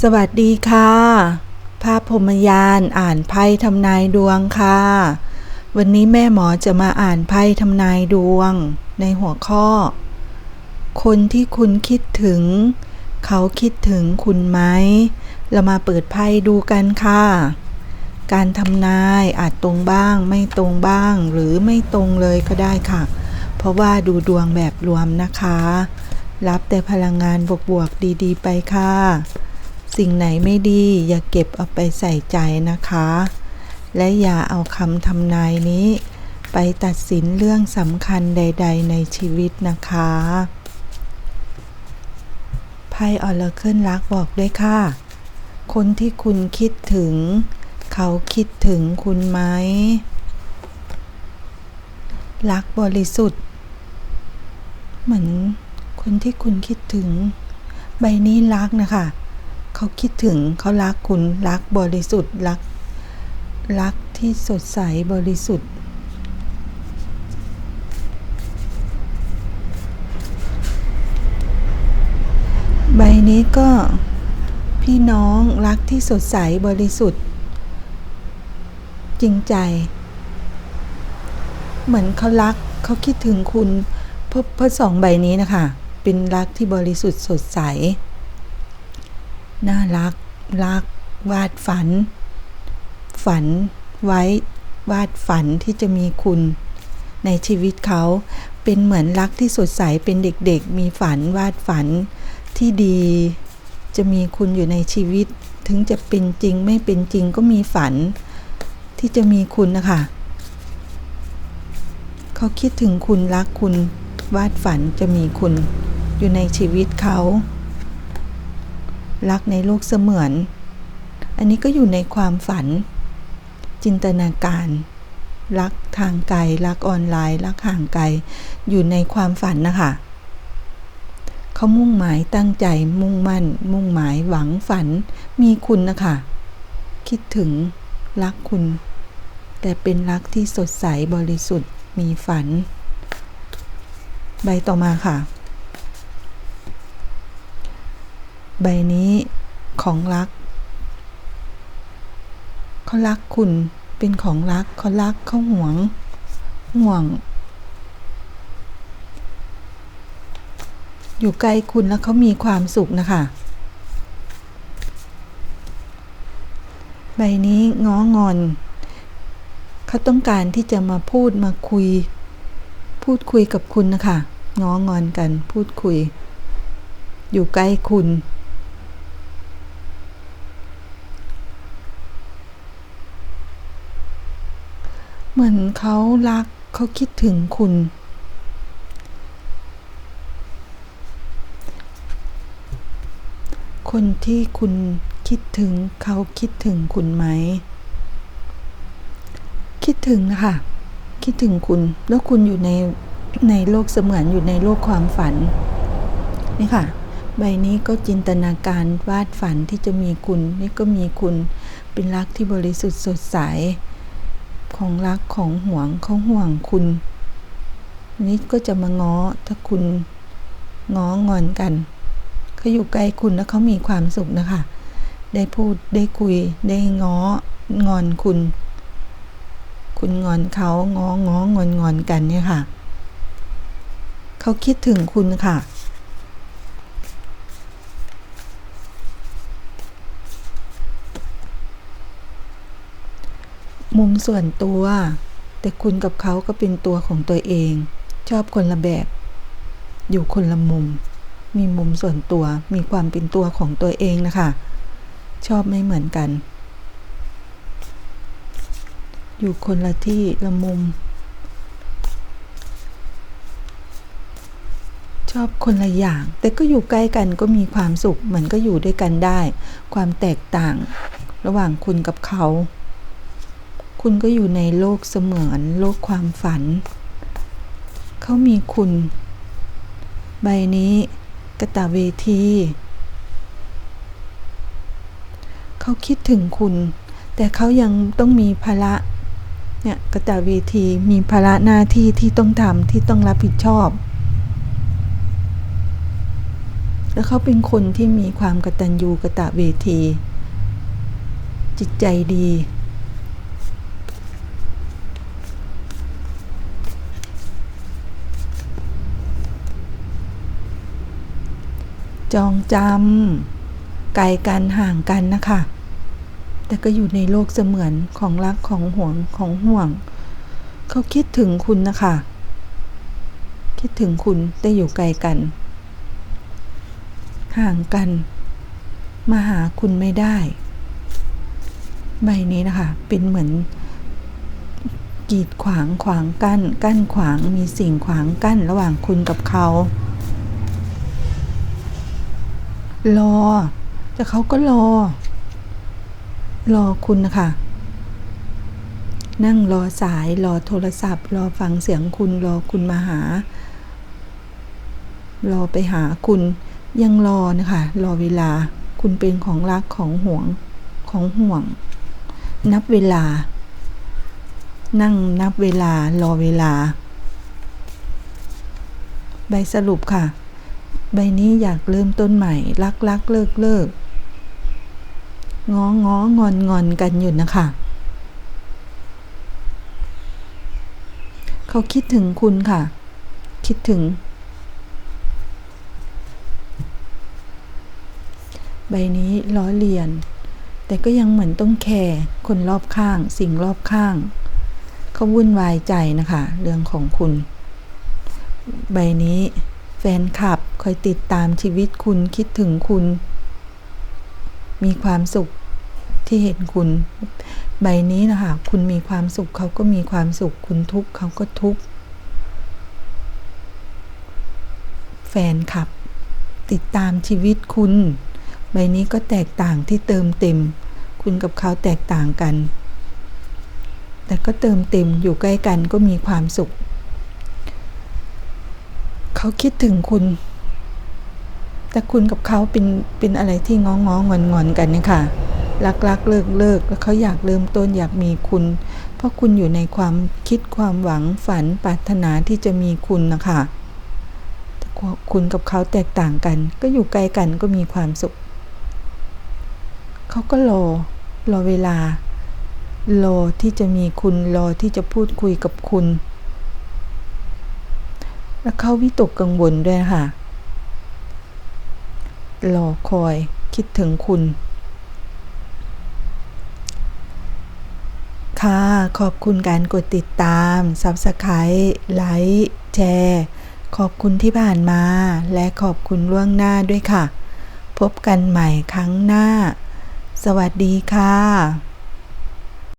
สวัสดีค่ะ ภาพพรหมยานอ่านไพ่ทำนายดวงค่ะ วันนี้แม่หมอจะมาอ่านไพ่ทำนายดวง ในหัวข้อ คนที่คุณคิดถึง เขาคิดถึงคุณไหม เรามาเปิดไพ่ดูกันค่ะ การทำนายอาจตรงบ้าง ไม่ตรงบ้าง หรือไม่ตรงเลยก็ได้ค่ะ เพราะว่าดูดวงแบบรวมนะคะ รับแต่พลังงานบวกๆดี ๆ ไปค่ะ สิ่งไหนไม่ดีอย่าเก็บเอาไปใส่ใจนะคะ และอย่าเอาคำทำนายนี้ ไปตัดสินเรื่องสำคัญใด ๆ ในชีวิตนะคะไพ่ออลเคิลรักบอกด้วยค่ะ คนที่คุณคิดถึง เขาคิดถึงคุณไหมรักบริสุทธิ์ เหมือนคนที่คุณคิดถึง ใบนี้รักนะคะ เขาคิดถึงเขารักคุณรักบริสุทธิ์รักรักที่สดใสบริสุทธิ์ ใบนี้ก็พี่น้องรักที่สดใสบริสุทธิ์ จริงใจ เหมือนเขารักเขาคิดถึงคุณเพราะสองใบนี้นะคะ เป็นรักที่บริสุทธิ์สดใส น่ารัก รัก วาดฝัน ฝันไว้ วาดฝันที่จะมีคุณ ในชีวิตเขาเป็นเหมือนรักที่สดใสเป็นเด็กๆ มีฝันวาดฝันที่ดี จะมีคุณอยู่ในชีวิต ถึงจะเป็นจริงไม่เป็นจริงก็มีฝัน ที่จะมีคุณนะคะเขาคิดถึงคุณรักคุณวาดฝันจะมีคุณอยู่ในชีวิตเขา รักในโลกเสมือน อันนี้ก็อยู่ในความฝัน จินตนาการ รักทางไกล รักออนไลน์ รักห่างไกล อยู่ในความฝันนะคะเขามุ่งหมายตั้งใจ มุ่งมั่น มุ่งหมายหวังฝัน มีคุณนะคะ คิดถึงรักคุณ แต่เป็นรักที่สดใสบริสุทธิ์ มีฝัน ใบต่อมาค่ะ ใบนี้ของรัก เขารักคุณเป็นของรัก เขารักเขาห่วง ห่วง อยู่ใกล้คุณแล้วเขามีความสุขนะคะ ใบนี้ง้องอน เขาต้องการที่จะมาพูดมาคุย พูดคุยกับคุณนะคะ ง้องอนกันพูดคุย อยู่ใกล้คุณ เหมือนเขารักเขาคิดถึงคุณ คนที่คุณคิดถึงเขาคิดถึงคุณไหม คิดถึงนะคะ คิดถึงคุณ แล้วคุณอยู่ในในโลกเสมือนอยู่ในโลกความฝัน นี่ค่ะ ใบนี้ก็จินตนาการวาดฝันที่จะมีคุณ นี่ก็มีคุณเป็นรักที่บริสุทธิ์สดใส ของรักของห่วงเขาห่วงคุณนี่ก็จะมาง้อถ้าคุณง้องอนกันเขาอยู่ใกล้คุณแล้วเขามีความสุขนะคะ ได้พูดได้คุยได้ง้องอนคุณ คุณงอนเขาง้อง้องอนงอนกันเนี่ยค่ะ เขาคิดถึงคุณค่ะ มุมส่วนตัว แต่คุณกับเขาก็เป็นตัวของตัวเอง ชอบคนละแบบ อยู่คนละมุม มีมุมส่วนตัว มีความเป็นตัวของตัวเองนะคะ ชอบไม่เหมือนกัน อยู่คนละที่ละมุม ชอบคนละอย่าง แต่ก็อยู่ใกล้กันก็มีความสุข เหมือนก็อยู่ด้วยกันได้ ความแตกต่าง ระหว่างคุณกับเขา คุณก็อยู่ในโลกเสมือนโลกความฝัน เขามีคุณ ใบนี้กระตาเวที เขาคิดถึงคุณ แต่เขายังต้องมีภาระเนี่ยกระตาเวทีมีภาระหน้าที่ที่ต้องทำที่ต้องรับผิดชอบ แล้วเขาเป็นคนที่มีความกระตัญญูกระตะเวที จิตใจดี องจำไกลกันห่างกันนะคะ แต่ก็อยู่ในโลกเสมือนของรักของห่วงของห่วง เขาคิดถึงคุณนะคะ คิดถึงคุณแต่อยู่ไกลกัน ห่างกัน มาหาคุณไม่ได้ ใบนี้นะคะ เป็นเหมือนกีดขวางขวางกั้น กั้นขวางมีสิ่งขวางกั้นระหว่างคุณกับเขา รอ แต่เขาก็รอ รอคุณนะคะ นั่งรอสาย รอโทรศัพท์ รอฟังเสียงคุณ รอคุณมาหา รอไปหาคุณ ยังรอนะคะ รอเวลา คุณเป็นของรักของห่วง ของห่วง นับเวลา นั่งนับเวลา รอเวลา ใบสรุปค่ะ ใบนี้อยากเริ่มต้นใหม่ รักรักเลิกเลิกง้ององอนงอนกันอยู่นะคะเขาคิดถึงคุณค่ะ คิดถึง ใบนี้ล้อเลียน แต่ก็ยังเหมือนต้องแคร์คนรอบข้าง สิ่งรอบข้าง เขาวุ่นวายใจนะคะ เรื่องของคุณ ใบนี้ แฟนคลับคอยติดตามชีวิตคุณคิดถึงคุณ มีความสุขที่เห็นคุณ ใบนี้นะคะคุณมีความสุขเขาก็มีความสุข คุณทุกข์เขาก็ทุกข์แฟนคลับ ติดตามชีวิตคุณ ใบนี้ก็แตกต่างที่เติมเต็ม คุณกับเขาแตกต่างกัน แต่ก็เติมเต็มอยู่ใกล้กันก็มีความสุข เขาคิดถึงคุณ แต่คุณกับเขาเป็นเป็นอะไรที่ง้องงอนงอนกันเนี่ยค่ะรักรักเลิกเลิกแล้วเขาอยากเริ่มต้นอยากมีคุณ เพราะคุณอยู่ในความคิดความหวังฝันปรารถนาที่จะมีคุณนะคะแต่คุณกับเขาแตกต่างกัน ก็อยู่ไกลกันก็มีความสุข เขาก็รอรอเวลารอที่จะมีคุณรอที่จะพูดคุยกับคุณ แล้วเขาวิตกกังวลด้วยค่ะรอคอยคิดถึงคุณ ค่ะขอบคุณการกดติดตาม Subscribe ไลค์แชร์ขอบคุณที่ผ่านมา และขอบคุณล่วงหน้าด้วยค่ะ พบกันใหม่ครั้งหน้า สวัสดีค่ะ